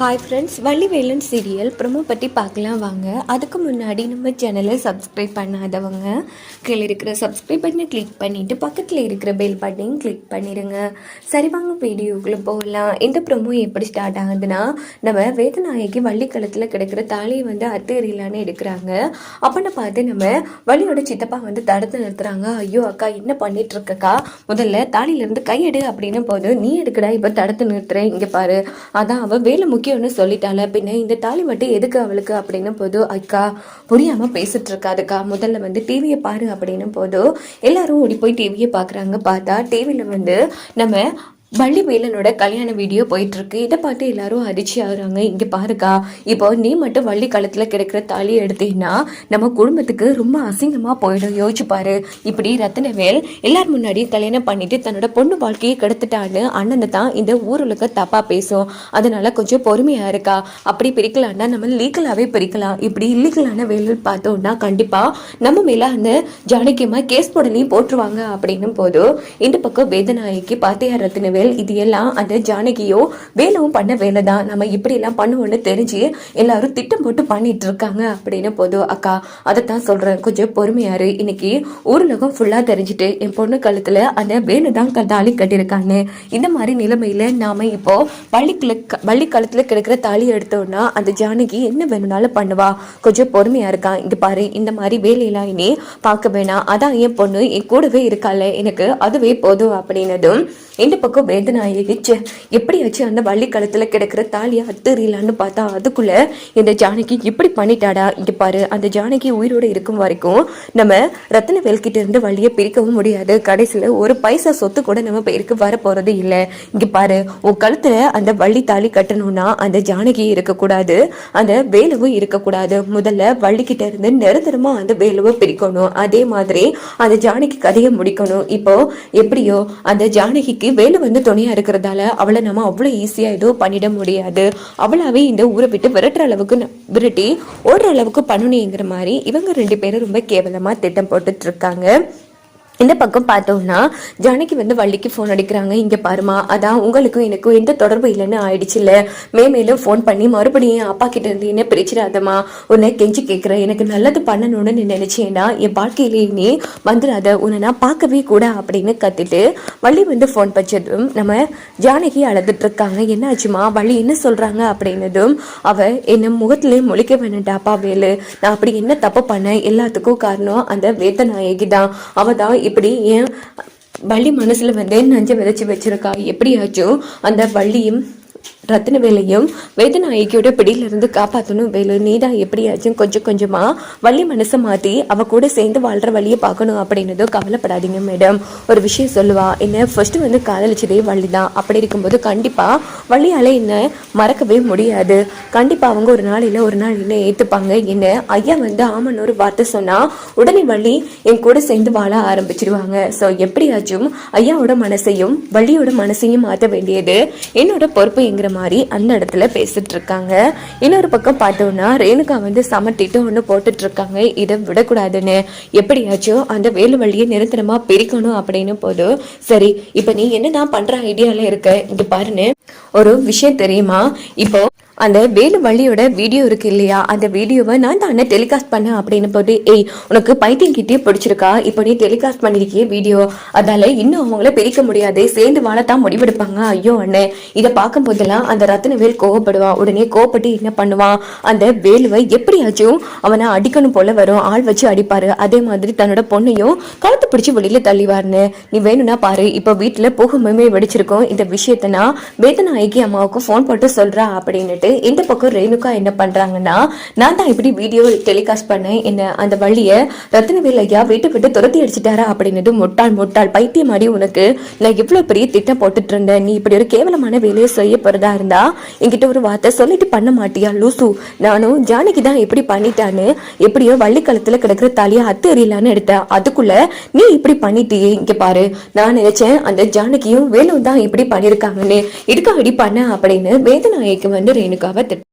Hi friends Vallivelan serial promo பற்றி பார்க்கலாம் வாங்க. அதுக்கு முன்னாடி நம்ம சேனலை சப்ஸ்கிரைப் பண்ணாதவங்க கீழே இருக்கிற சப்ஸ்கிரைப் பட்டனை கிளிக் பண்ணிவிட்டு பக்கத்தில் இருக்கிற பெல் பட்டனையும் கிளிக் பண்ணிடுங்க சரி வாங்க வீடியோக்குள்ளே போகலாம். இந்த ப்ரொமோ எப்படி ஸ்டார்ட் ஆகுதுன்னா நம்ம வேதநாயகி வள்ளிக்களத்தில் கிடக்கிற தாலியை வந்து அத்தேரியலான்னு எடுக்கிறாங்க. அப்படின்னு பார்த்து நம்ம வள்ளியோட சித்தப்பா வந்து தடுத்து நிறுத்துறாங்க. ஐயோ அக்கா என்ன பண்ணிகிட்ருக்கக்கா முதல்ல தாலியிலேருந்து கையெடு அப்படின்னு போது நீ எடுக்கடா இப்போ தடுத்து நிறுத்துறேன் இங்கே பாரு. அதான் அவள் வேலை முக்கியம்னு சொல்லிட்டால பின்ன இந்த தாலி மட்டும் எதுக்கு அவளுக்கு அப்படின்னு போது அக்கா புரியாமல் பேசிட்டு இருக்காதுக்கா முதல்ல வந்து டிவியை பாரு அப்படின்னு போதும் எல்லாரும் ஓடி போய் டிவியை பார்க்குறாங்க பார்த்தா டிவியில் வந்து நம்ம வள்ளி வேலனோட கல்யாண வீடியோ போயிட்டுருக்கு. இதை பார்த்து எல்லாரும் அதிர்ச்சி ஆகுறாங்க. இங்கே பாருக்கா இப்போ நீ மட்டும் வள்ளி காலத்தில் கிடைக்கிற தாலி எடுத்தீங்கன்னா நம்ம குடும்பத்துக்கு ரொம்ப அசிங்கமாக போயிடும். யோசிச்சுப்பாரு இப்படி ரத்னவேல் எல்லார் முன்னாடியும் கல்யாணம் பண்ணிட்டு தன்னோட பொண்ணு வாழ்க்கையை கெடுத்துட்டான்னு அண்ணனை தான் இந்த ஊருலக்க தப்பாக பேசும். அதனால கொஞ்சம் பொறுமையாக இருக்கா. அப்படி பிரிக்கலான்னா நம்ம லீகலாகவே பிரிக்கலாம். இப்படி இல்லீகலான வேலை பார்த்தோம்னா கண்டிப்பாக நம்ம மேலே அந்த ஜானகியமாக கேஸ் போடலையும் போட்டுருவாங்க அப்படின்னும் போது இந்த பக்கம் வேதநாயகி பாத்தையார் ரத்தினவேல் இது எல்லாம் அந்த ஜானகியோ வேலவும் பண்ண வேலை தான் நம்ம இப்படி எல்லாம் பண்ணுவோம்னு தெரிஞ்சு எல்லாரும் திட்டம் போட்டு பண்ணிட்டு இருக்காங்க அப்படின்னு போது அக்கா அதை தான் சொல்றேன். கொஞ்சம் பொறுமையாரு இன்னைக்கு ஊர்லகம் ஃபுல்லா தெரிஞ்சுட்டு என் பொண்ணு கழுத்துல அந்த வேலு தான் தாலி கட்டியிருக்கான்னு இந்த மாதிரி நிலைமையில நாம இப்போ பள்ளிக்குள்ள பள்ளி காலத்தில் கிடைக்கிற தாலி எடுத்தோம்னா அந்த ஜானகி என்ன வேணும்னாலும் பண்ணுவா. கொஞ்சம் பொறுமையா இருக்கான் இது பாரு இந்த மாதிரி வேலையெல்லாம் இனி பார்க்க வேணாம். அதான் என் பொண்ணு என் கூடவே இருக்கால எனக்கு அதுவே போதும் அப்படின்னதும் இந்த பக்கம் வேதனாயகி ச்சே எப்படியாச்சும் அந்த வள்ளி கழுத்துல கிடக்கிற தாலியை அத்துறீலான்னு பார்த்தா அதுக்குள்ள இந்த ஜானகி இப்படி பண்ணிட்டாடா? இங்கே பாரு அந்த ஜானகி உயிரோட இருக்கும் வரைக்கும் நம்ம ரத்தனவேல்கிட்ட இருந்து வள்ளியை பிரிக்கவும் முடியாது. கடைசியில ஒரு பைசா சொத்து கூட நம்ம பேருக்கு வர போறது இல்லை. இங்கே பாரு உன் கழுத்துல அந்த வள்ளி தாலி கட்டணும்னா அந்த ஜானகி இருக்கக்கூடாது. அந்த வேலுவும் இருக்கக்கூடாது. முதல்ல வள்ளிக்கிட்ட இருந்து நிரந்தரமாக அந்த வேலுவை பிரிக்கணும். அதே மாதிரி அந்த ஜானகி கதையை முடிக்கணும். இப்போ எப்படியோ அந்த ஜானகிக்கு வேலு வந்து துணையா இருக்கிறதால அவளை நம்ம அவ்வளவு ஈஸியா எதுவும் பண்ணிட முடியாது. அவளாவே இந்த ஊரை விட்டு விரட்டுற அளவுக்கு விரட்டி ஓடுற அளவுக்கு பண்ணணுங்கிற மாதிரி இவங்க ரெண்டு பேரும் ரொம்ப கேவலமா திட்டம் போட்டுட்டு இருக்காங்க. இந்த பக்கம் பார்த்தோம்னா ஜானகி வந்து வள்ளிக்கு ஃபோன் அடிக்கிறாங்க. இங்கே பாருமா அதான் உங்களுக்கும் எனக்கும் எந்த தொடர்பு இல்லைன்னு ஆயிடுச்சு இல்லை மேலும் ஃபோன் பண்ணி மறுபடியும் என் அப்பா கிட்ட இருந்து என்ன பிரிச்சிடாதம்மா. உன்னை கெஞ்சி கேட்குறேன் எனக்கு நல்லது பண்ணணும்னு நீ நினைச்சேன்னா என் வாழ்க்கையிலே நீ வந்துடாத. உன்னை நான் பார்க்கவே கூட அப்படின்னு கத்திட்டு வள்ளி வந்து ஃபோன் பச்சதும் நம்ம ஜானகி அழுதுட்டு இருக்காங்க. என்ன ஆச்சுமா வள்ளி என்ன சொல்கிறாங்க அப்படின்னதும் அவள் என்ன முகத்திலே முழிக்க வேணாண்டாப்பா வேலு. நான் அப்படி என்ன தப்பு பண்ண எல்லாத்துக்கும் காரணம் அந்த வேதநாயகி தான் அவள் தான் இப்படி என் வள்ளி மனசில் வந்து நஞ்சை விதைச்சு வச்சிருக்கா? எப்படியாச்சும் அந்த வள்ளியும் ரத்தினவேலையும் வேதநாயகியோட பிடியிலிருந்து காப்பாற்றணும் வேலு நீதான் எப்படியாச்சும் கொஞ்சம் கொஞ்சமா வள்ளி மனசை மாற்றி அவ கூட சேர்ந்து வாழ்ற வழியை பார்க்கணும் அப்படின்னதும் கவலைப்படாதீங்க மேடம் ஒரு விஷயம் சொல்லுவா என்ன ஃபர்ஸ்ட் வந்து காதலிச்சதே வள்ளி தான் அப்படி இருக்கும்போது கண்டிப்பா வள்ளியால் என்ன மறக்கவே முடியாது. கண்டிப்பா அவங்க ஒரு நாள் இல்லை ஒரு நாள் என்ன ஏற்றுப்பாங்க என்ன ஐயா வந்து ஆமன்னு ஒரு வார்த்தை சொன்னா உடனே வள்ளி என் கூட சேர்ந்து வாழ ஆரம்பிச்சிருவாங்க. ஸோ எப்படியாச்சும் ஐயாவோட மனசையும் வள்ளியோட மனசையும் மாற்ற வேண்டியது என்னோட அப்படிங்கிற மாதிரி அந்த இடத்துல பேசிட்டு இருக்காங்க இன்னொரு பக்கம் பார்த்தோம்னா ரேணுகா வந்து சமட்டிட்டு ஒன்று போட்டுட்டு இருக்காங்க இதை விடக்கூடாதுன்னு. எப்படியாச்சும் அந்த வேலு வழியை நிரந்தரமா பிரிக்கணும் அப்படின்னு போதும் சரி இப்போ நீ என்னதான் பண்ற ஐடியால இருக்க? இங்க பாருன்னு ஒரு விஷயம் தெரியுமா? இப்போ அந்த வேலு வள்ளியோட வீடியோ இருக்கு இல்லையா? அந்த வீடியோவை நான் தானே டெலிகாஸ்ட் பண்ணேன் அப்படின்னு போட்டு ஏய் உனக்கு பைத்தியம் கிட்டே பிடிச்சிருக்கா? இப்போ நீ டெலிகாஸ்ட் பண்ணிருக்கிய வீடியோ அதால இன்னும் அவங்கள பிரிக்க முடியாது. சேர்ந்து வாழத்தான் முடிவெடுப்பாங்க. ஐயோ அண்ணே. இதை பார்க்கும் போதெல்லாம் அந்த ரத்னவேல் கோவப்படுவான் உடனே கோவப்பட்டு என்ன பண்ணுவான் அந்த வேலுவை எப்படியாச்சும் அவனை அடிக்கணும் போல வரும். ஆள் வச்சு அடிப்பாரு. அதே மாதிரி தன்னோட பொண்ணையும் கழுத்து பிடிச்சி வெளியில தள்ளிவாருன்னு. நீ வேணும்னா பாரு. இப்போ வீட்டுல புகுமையுமே வெடிச்சிருக்கோம். இந்த விஷயத்த நான் மைக்கி அம்மாவுக்கு ஃபோன் போட்டு சொல்கிறா அப்படின்னுட்டு இந்த பக்கம் ரேணுகா என்ன பண்ணுறாங்கன்னா நான் தான் இப்படி வீடியோ டெலிகாஸ்ட் பண்ணேன். என்ன அந்த வழியை ரத்னவேல் ஐயா வீட்டை விட்டு துரத்தி அடிச்சிட்டாரா அப்படின்னுட்டு முட்டாள் முட்டாள் பைத்தியமாடி உனக்கு நான் இவ்வளோ பெரிய திட்டம் போட்டுட்டு இருந்தேன். நீ இப்படி ஒரு கேவலமான வேலையை செய்ய போகிறதா இருந்தா என்கிட்ட ஒரு வார்த்தை சொல்லிட்டு பண்ண மாட்டியா லூசு? நானும் ஜானகி தான் எப்படி பண்ணிட்டான்னு எப்படியோ வள்ளிக்கலத்தில் கிடக்கிற கிடக்குற தாலியை அத்து எறியலான்னு எடுத்தேன். அதுக்குள்ள நீ இப்படி பண்ணிட்டியே இங்கே பாரு. நான் நினைச்சேன் அந்த ஜானகியும் வேணும் தான் இப்படி பண்ணியிருக்காங்கன்னு. இதுக்கு அடி பண்ண அப்படின்னு வேதநாயகி வந்து ரேணுகாவை திட்ட